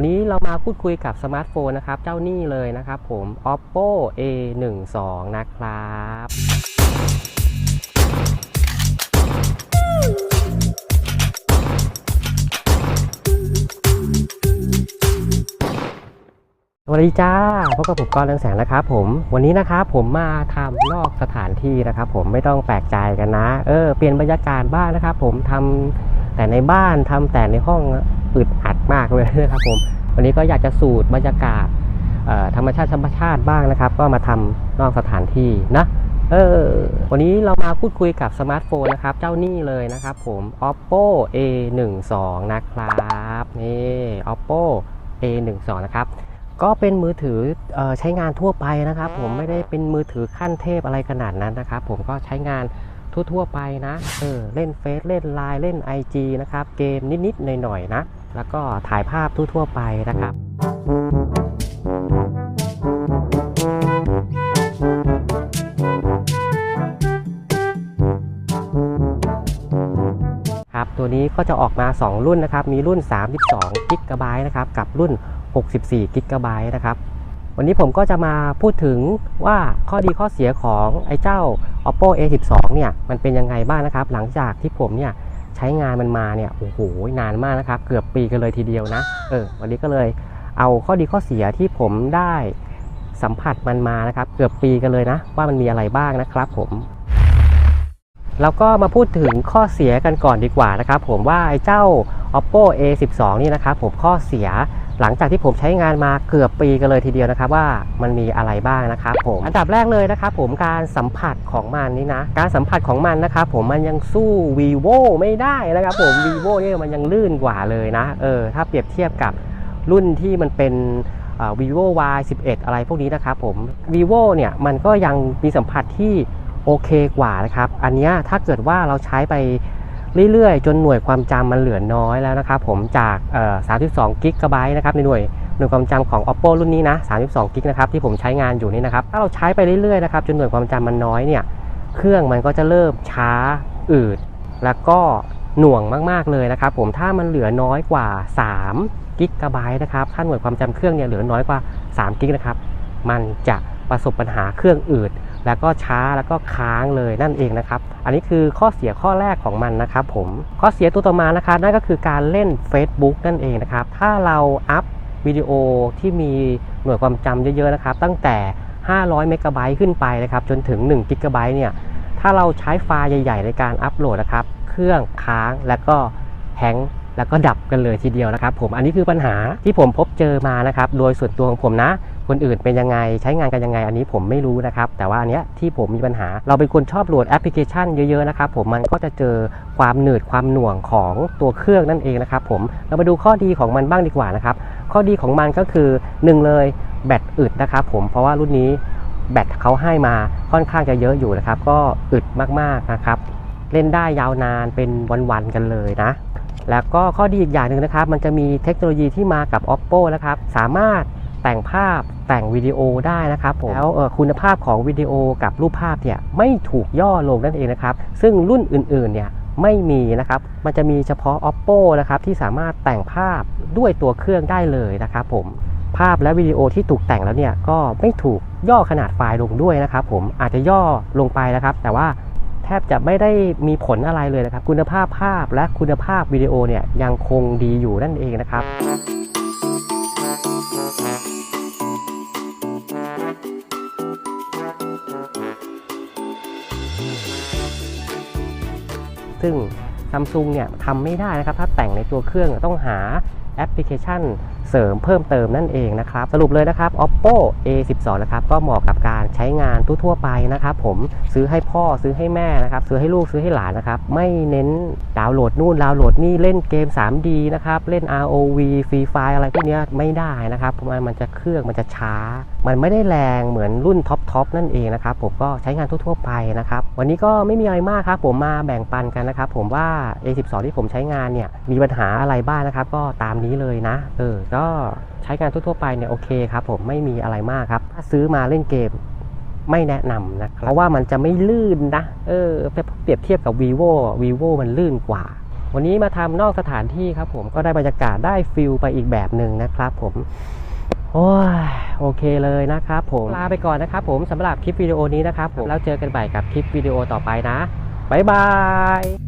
วันนี้เรามาพูดคุยกับสมาร์ทโฟนนะครับ เจ้านี่เลยนะครับผม oppo a12 นะครับสวัสดีจ้าพบกับผมกรณ์เรืองแสงนะครับผมวันนี้นะครับผมมาทำนอกสถานที่นะครับผมไม่ต้องแปลกใจกันนะ เออเปลี่ยนบรรยากาศบ้านนะครับผมทำแต่ในบ้านทำแต่ในห้อง อึดอัดมากเลยนะครับผมวันนี้ก็อยากจะสูตรบรรยากาศธรรมชาติธรรมชาติบ้างนะครับ ก็มาทำนอกสถานที่นะเออวันนี้เรามาพูดคุยกับสมาร์ทโฟนนะครับ เจ้านี่เลยนะครับผม oppo a12 นะครับนี่ oppo a12 นะครับก็เป็นมือถือออใช้งานทั่วไปนะครับ ผมไม่ได้เป็นมือถือขั้นเทพอะไรขนาดนั้นนะครับ ผมก็ใช้งานทั่วๆไปนะเออเล่นเฟซเล่นไลน์เล่น IG นะครับ เกมนิดๆหน่อยๆนะ แล้วก็ถ่ายภาพทั่วๆไปนะครับครับตัวนี้ก็จะออกมา 2 รุ่นนะครับ มีรุ่น 32 g b นะครับ กับรุ่น 64 g b นะครับ วันนี้ผมก็จะมาพูดถึงว่าข้อดีข้อเสียของไอ้เจ้า oppo a12 เนี่ย มันเป็นยังไงบ้างนะครับ หลังจากที่ผมเนี่ย ใช้งานมันมาเนี่ยโอ้โหนานมากนะครับ เกือบปีกันเลยทีเดียวนะเออวันนี้ก็เลยเอาข้อดีข้อเสียที่ผมได้สัมผัสมันมานะครับ เกือบปีกันเลยนะ ว่ามันมีอะไรบ้างนะครับผมแล้วก็มาพูดถึงข้อเสียกันก่อนดีกว่านะครับ ผมว่าไอ้เจ้า oppo a12 นี่นะครับผมข้อเสีย หลังจากที่ผมใช้งานมาเกือบปีกันเลยทีเดียวนะครับว่ามันมีอะไรบ้างนะครับผมอันดับแรกเลยนะครับผมการสัมผัสของมันนี่นะ การสัมผัสของมันนะครับผมมันยังสู้ vivo ไม่ได้นะครับผม vivo เนี่ยมันยังลื่นกว่าเลยนะเออถ้าเปรียบเทียบกับรุ่นที่มันเป็น vivo y 11อะไรพวกนี้นะครับผม vivo เนี่ยมันก็ยังมีสัมผัสที่โอเคกว่านะครับ อันนี้ถ้าเกิดว่าเราใช้ไป เรื่อยๆ จนหน่วยความจำมันเหลือน้อยแล้วนะครับผมจาก32กิกะไบต์นะครับในหน่วยหน่วยความจำของ oppo รุ่นนี้นะ32กิกนะครับที่ผมใช้งานอยู่นี่นะครับถ้าเราใช้ไปเรื่อยๆนะครับจนหน่วยความจำมันน้อยเนี่ยเครื่องมันก็จะเริ่มช้าอืด แล้วก็หน่วงมากๆเลยนะครับผมถ้ามันเหลือน้อยกว่า3กิกะไบต์นะครับถ้าหน่วยความจำเครื่องเนี่ยเหลือน้อยกว่า3กิกนะครับมันจะประสบปัญหาเครื่องอืด แล้วก็ช้าแล้วก็ค้างเลยนั่นเองนะครับ อันนี้คือข้อเสียข้อแรกของมันนะครับผมข้อเสียตัวต่อมานะครับนั่นก็คือการเล่น Facebook นั่นเองนะครับ ถ้าเราอัพวิดีโอที่มีหน่วยความจำเยอะๆนะครับ ตั้งแต่ 500 เมกะไบต์ขึ้นไปนะครับ จนถึง1กิกะไบต์เนี่ย ถ้าเราใช้ไฟล์ใหญ่ ๆ ในการอัพโหลดนะครับ เครื่องค้างแล้วก็แฮงแล้วก็ดับกันเลยทีเดียวนะครับ ผมอันนี้คือปัญหาที่ผมพบเจอมานะครับ โดยส่วนตัวของผมนะ คนอื่นเป็นยังไงใช้งานกันยังไง อันนี้ผมไม่รู้นะครับ แต่ว่าอันเนี้ยที่ผมมีปัญหา เราเป็นคนชอบโหลดแอปพลิเคชันเยอะๆนะครับผมมันก็จะเจอความหนืดความหน่วงของตัวเครื่องนั่นเองนะครับผมเรามาดูข้อดีของมันบ้างดีกว่านะครับข้อดีของมันก็คือหนึ่งเลยแบตอึดนะครับผมเพราะว่ารุ่นนี้แบตเขาให้มาค่อนข้างจะเยอะอยู่นะครับ ก็อึดมากๆนะครับ เล่นได้ยาวนานเป็นวันๆกันเลยนะ แล้วก็ข้อดีอีกอย่างหนึ่งนะครับ มันจะมีเทคโนโลยีที่มากับ oppo นะครับ สามารถ แต่งภาพแต่งวิดีโอได้นะครับผมแล้วเอ่อคุณภาพของวิดีโอกับรูปภาพเนี่ยไม่ถูกย่อลงนั่นเองนะครับ ซึ่งรุ่นอื่นๆเนี่ยไม่มีนะครับ มันจะมีเฉพาะ oppo นะครับที่สามารถแต่งภาพด้วยตัวเครื่องได้เลยนะครับผมภาพและวิดีโอที่ถูกแต่งแล้วเนี่ยก็ไม่ถูกย่อขนาดไฟล์ลงด้วยนะครับผมอาจจะย่อลงไปนะครับ แต่ว่าแทบจะไม่ได้มีผลอะไรเลยนะครับ คุณภาพภาพและคุณภาพวิดีโอเนี่ยยังคงดีอยู่นั่นเองนะครับ ซึ่งซัมซุงเนี่ยทำไม่ได้นะครับ ถ้าแต่งในตัวเครื่องต้องหาแอปพลิเคชัน เสริมเพิ่มเติมนั่นเองนะครับ สรุปเลยนะครับ oppo a12 นะครับก็เหมาะกับการใช้งานทั่วไปนะครับ ผมซื้อให้พ่อซื้อให้แม่นะครับ ซื้อให้ลูกซื้อให้หลานนะครับ ไม่เน้นดาวน์โหลดนู่นดาวน์โหลดนี่เล่นเกม 3D นะครับ เล่น ROV Free Fire อะไรพวกนี้ไม่ได้นะครับเพราะมันมันจะเครื่องมันจะช้า มันไม่ได้แรงเหมือนรุ่นท็อปทอปนั่นเองนะครับ ผมก็ใช้งานทั่วๆไปนะครับ วันนี้ก็ไม่มีอะไรมากครับ ผมมาแบ่งปันกันนะครับ ผมว่า A12 ที่ผมใช้งานเนี่ยมีปัญหาอะไรบ้างนะครับ ก็ตามนี้เลยนะเออก็ใช้งานทั่วๆไปเนี่ยโอเคครับผมไม่มีอะไรมากครับ ถ้าซื้อมาเล่นเกมไม่แนะนำนะครับเพราะว่ามันจะไม่ลื่นนะ เออเปรียบเทียบกับ vivo vivo มันลื่นกว่า วันนี้มาทำนอกสถานที่ครับผมก็ได้บรรยากาศได้ฟิลไปอีกแบบหนึ่งนะครับผมโอ้ยโอเคเลยนะครับผมลาไปก่อนนะครับผมสำหรับคลิปวิดีโอนี้นะครับผมแล้วเจอกันใหม่กับคลิปวิดีโอต่อไปนะบ๊ายบาย